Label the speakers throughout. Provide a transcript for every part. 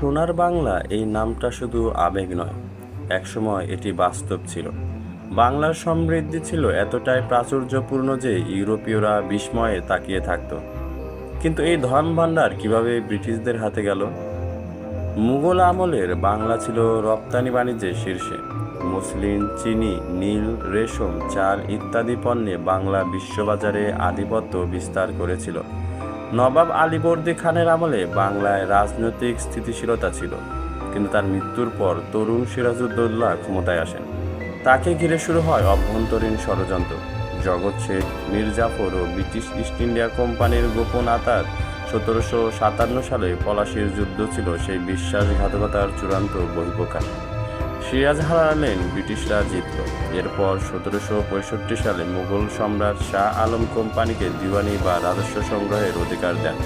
Speaker 1: সোনার বাংলা এই নামটা শুধু আবেগ নয়। একসময় এটি বাস্তব ছিল। বাংলার সমৃদ্ধি ছিল এতটাই প্রাচুর্যপূর্ণ যে ইউরোপীয়রা বিস্ময়ে তাকিয়ে থাকত। কিন্তু এই ধন ভাণ্ডার কীভাবে ব্রিটিশদের হাতে গেল? মুঘল আমলের বাংলা ছিল রপ্তানি বাণিজ্যের শীর্ষে। মুসলিম, চিনি, নীল, রেশম, চাল ইত্যাদি পণ্যে বাংলা বিশ্ববাজারে আধিপত্য বিস্তার করেছিল। নবাব আলীবর্দী খানের আমলে বাংলায় রাজনৈতিক স্থিতিশীলতা ছিল, কিন্তু তার মৃত্যুর পর তরুণ সিরাজউদ্দৌলা ক্ষমতায় আসেন। তাকে ঘিরে শুরু হয় অভ্যন্তরীণ ষড়যন্ত্র। জগৎ শেখ মির্জাফর ও ব্রিটিশ ইস্ট ইন্ডিয়া কোম্পানির গোপন আতাত সতেরোশো সাতান্ন সালে পলাশির যুদ্ধ ছিল সেই বিশ্বাসঘাতকতার চূড়ান্ত বহিঃপ্রকাশ। সিরাজ হারালেন ব্রিটিশরা জিতল। এরপর সতেরোশো পঁয়ষট্টি সালে মুঘল সম্রাট শাহ আলম কোম্পানিকে দিওয়ানি বা রাজস্ব সংগ্রহের অধিকার দেন।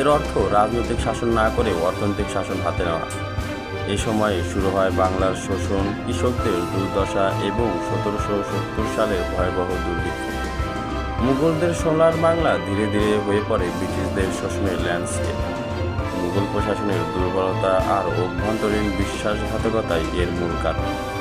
Speaker 1: এর অর্থ রাজনৈতিক শাসন না করে অর্থনৈতিক শাসন হাতে নেওয়া। এই সময়ে শুরু হয় বাংলার শোষণ, কৃষকদের দুর্দশা এবং সতেরোশো সত্তর সালের ভয়াবহ দুর্ভিক্ষ। মুঘলদের সোনার বাংলা ধীরে ধীরে হয়ে পড়ে ব্রিটিশদের শোষণের ল্যান্ডস্কেপ মুঘল প্রশাসনের দুর্বলতা আর অভ্যন্তরীণ বিশ্বাসঘাতকতাই এর মূল কারণ।